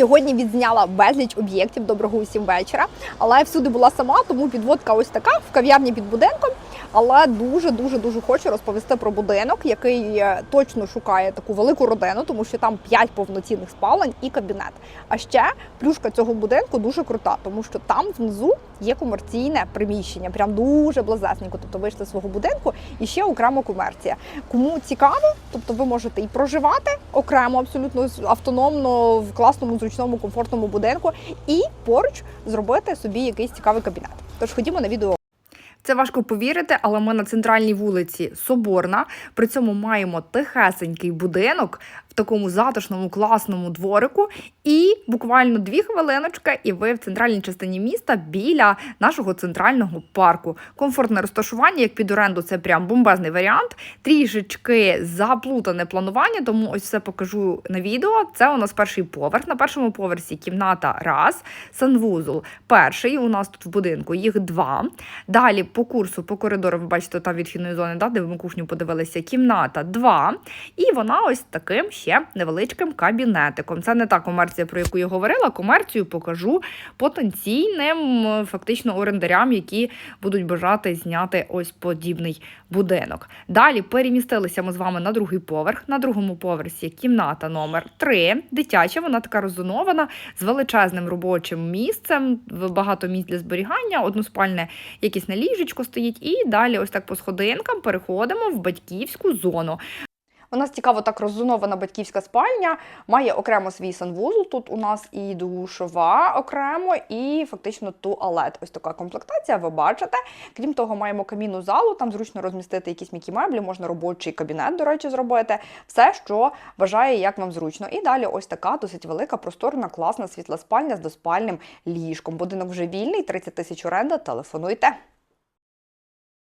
Сьогодні відзняла безліч об'єктів. Доброго усім вечора. Але я всюди була сама, тому підводка ось така в кав'ярні під будинком. Але дуже дуже дуже хочу розповісти про будинок, який е, точно шукає таку велику родину, тому що там 5 повноцінних спалень і кабінет. А ще плюшка цього будинку дуже крута, тому що там внизу є комерційне приміщення, прям дуже блазесненько. Тобто вийшли з свого будинку і ще окремо комерція. Кому цікаво, тобто ви можете і проживати окремо, абсолютно автономно в класному, зручному, комфортному будинку, і поруч зробити собі якийсь цікавий кабінет. Тож ходімо на відео. Це важко повірити, але ми на центральній вулиці Соборна. При цьому маємо тихесенький будинок в такому затишному класному дворику. І буквально дві хвилиночки, і ви в центральній частині міста біля нашого центрального парку. Комфортне розташування, як під оренду, це прям бомбезний варіант. Трішечки заплутане планування, тому ось все покажу на відео. Це у нас перший поверх. На першому поверсі кімната раз, санвузол перший. У нас тут в будинку їх два. Далі по курсу, по коридору, ви бачите, там відхідної зони, да, де ми кухню подивилися, кімната 2. І вона ось таким ще невеличким кабінетиком. Це не та комерція, про яку я говорила. Комерцію покажу потенційним фактично орендарям, які будуть бажати зняти ось подібний будинок. Далі перемістилися ми з вами на другий поверх. На другому поверсі кімната номер 3 дитяча. Вона така роззонована з величезним робочим місцем, багато місць для зберігання, односпальне якесь на ліжечко стоїть. І далі, ось так по сходинкам, переходимо в батьківську зону. У нас цікаво так роззонована батьківська спальня, має окремо свій санвузол. Тут у нас і душова окремо, і фактично туалет. Ось така комплектація, ви бачите. Крім того, маємо камінну залу, там зручно розмістити якісь м'які меблі, можна робочий кабінет, до речі, зробити. Все, що бажає, як вам зручно. І далі ось така досить велика, просторна, класна світла спальня з доспальним ліжком. Будинок вже вільний, 30 тисяч оренда. Телефонуйте.